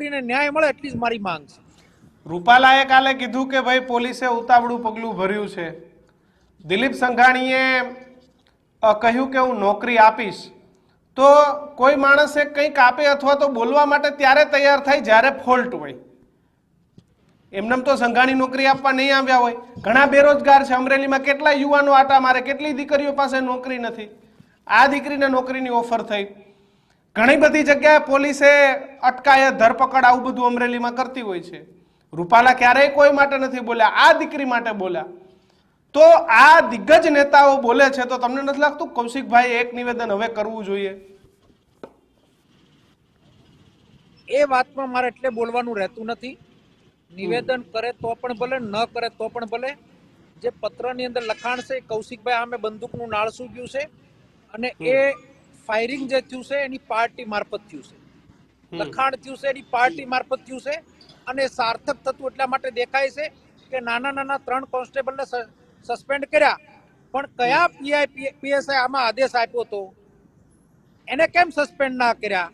દીકરીને ન્યાય મળે એટલી મારી માંગ છે. રૂપાલાએ કાલે કીધું કે ભાઈ પોલીસે ઉતાવળું પગલું ભર્યું છે. દિલીપ સંઘાણીએ કહ્યું કે હું નોકરી આપીશ. તો કોઈ માણસે કંઈક આપે અથવા તો બોલવા માટે ત્યારે તૈયાર થાય જ્યારે ફોલ્ટ હોય. એમનેમ તો સંઘાણી નોકરી આપવા નહીં આવ્યા હોય. ઘણા બેરોજગાર છે. અમરેલીમાં કેટલા યુવાનો આટા મારે, કેટલી દીકરીઓ પાસે નોકરી નથી. આ દીકરીને નોકરીની ઓફર થઈ. ઘણી બધી જગ્યાએ પોલીસે અટકાયત ધરપકડ આવું બધું અમરેલીમાં કરતી હોય છે. રૂપાલા ક્યારેય કોઈ માટે નથી બોલ્યા આ દીકરી માટે બોલ્યા. તો આ દિગ્ગજ નેતાઓ બોલે છે તો તમને નથી લાગતું કૌશિકભાઈ એક નિવેદન હવે કરવું જોઈએ? એ વાતમાં મારે એટલે બોલવાનું રહેતું નથી. નિવેદન કરે તો પણ ભલે ન કરે તો પણ ભલે. જે પત્રની અંદર લખાણ છે કૌશિકભાઈ આમે બંદૂકનું નાળસું ગયું છે. અને એ ફાયરિંગ જે થયું છે એની પાર્ટી મારફત થયું છે. લખાણ થયું છે એની પાર્ટી મારફત થયું છે. અને સાર્થક થતું એટલા માટે દેખાય છે કે નાના નાના ત્રણ કોન્સ્ટેબલને સસ્પેન્ડ કર્યા. પણ કયા પીઆઈ પીએસઆઈ આમાં આદેશ આપ્યો હતો? એને કેમ સસ્પેન્ડ ના કર્યા?